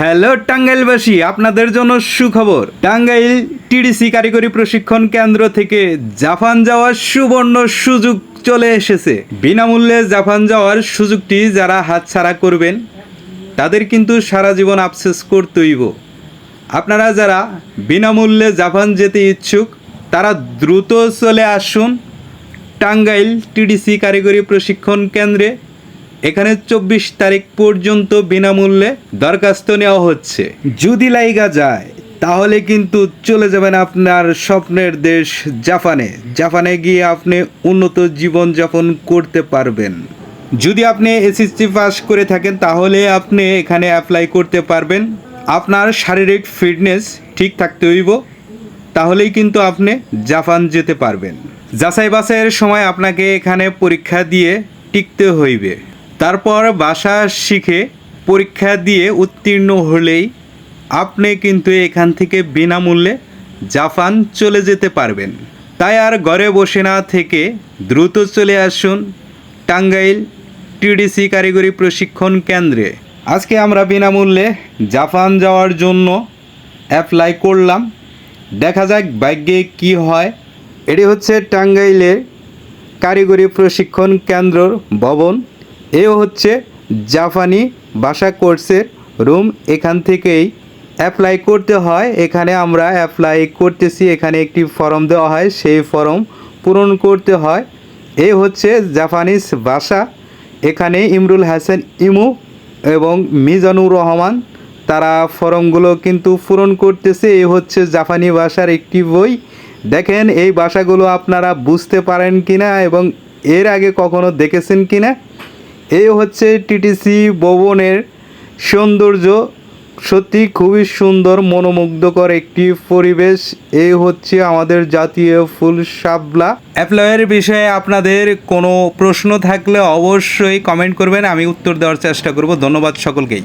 Hello টাঙ্গাইলবাসী, আপনাদের জন্য সুখবর। টাঙ্গাইল টিডিসি কারিগরি প্রশিক্ষণ কেন্দ্র থেকে জাপান যাওয়ার সুবর্ণ সুযোগ চলে এসেছে। বিনামূল্যে জাপান যাওয়ার সুযোগটি যারা হাতছাড়া করবেন, তাদের কিন্তু সারা জীবন আফসোস করতেইব আপনারা যারা বিনামূল্যে জাপান যেতে ইচ্ছুক, তারা দ্রুত চলে আসুন টাঙ্গাইল টিডিসি কারিগরি প্রশিক্ষণ কেন্দ্রে। এখানে চব্বিশ তারিখ পর্যন্ত বিনামূল্যে দরখাস্ত নেওয়া হচ্ছে। যদি লাইগা যায়, তাহলে কিন্তু চলে যাবেন আপনার স্বপ্নের দেশ জাপানে। জাপানে গিয়ে আপনি উন্নত জীবনযাপন করতে পারবেন। যদি আপনি এসএসসি পাস করে থাকেন, তাহলে আপনি এখানে অ্যাপ্লাই করতে পারবেন। আপনার শারীরিক ফিটনেস ঠিক থাকতে হইব। তাহলেই কিন্তু আপনি জাপান যেতে পারবেন। যাচাই বাছাইয়ের সময় আপনাকে এখানে পরীক্ষা দিয়ে টিকতে হইবে। তারপর বাসা শিখে পরীক্ষা দিয়ে উত্তীর্ণ হলেই আপনি কিন্তু এখান থেকে বিনামূল্যে জাপান চলে যেতে পারবেন। তাই আর ঘরে বসে না থেকে দ্রুত চলে আসুন টাঙ্গাইল টিডিসি কারিগরি প্রশিক্ষণ কেন্দ্রে। আজকে আমরা বিনামূল্যে জাপান যাওয়ার জন্য অ্যাপ্লাই করলাম। দেখা যাক ভাগ্যে কি হয়। এটি হচ্ছে টাঙ্গাইলের কারিগরি প্রশিক্ষণ কেন্দ্রর ভবন। এও হচ্ছে জাপানি ভাষা কোর্সের রুম। এখান থেকেই অ্যাপ্লাই করতে হয়। এখানে আমরা অ্যাপ্লাই করতেছি। এখানে একটি ফর্ম দেওয়া হয়। সেই ফর্ম পূরণ করতে হয়। এই হচ্ছে জাপানিজ ভাষা। এখানে ইমরুল হাসান ইমু এবং মিজানুর রহমান, তারা ফর্মগুলো কিন্তু পূরণ করতেছে। এই হচ্ছে জাপানি ভাষার একটি বই। দেখেন, এই ভাষাগুলো আপনারা বুঝতে পারেন কিনা এবং এর আগে কখনো দেখেছেন কিনা? এই হচ্ছে টিটিসি ভবনের সৌন্দর্য। সত্যি খুবই সুন্দর, মনোমুগ্ধকর একটি পরিবেশ। এই হচ্ছে আমাদের জাতীয় ফুল শাপলা। অ্যাপ্লয়ের বিষয়ে আপনাদের কোনো প্রশ্ন থাকলে অবশ্যই কমেন্ট করবেন, আমি উত্তর দেওয়ার চেষ্টা করব। ধন্যবাদ সকলকেই।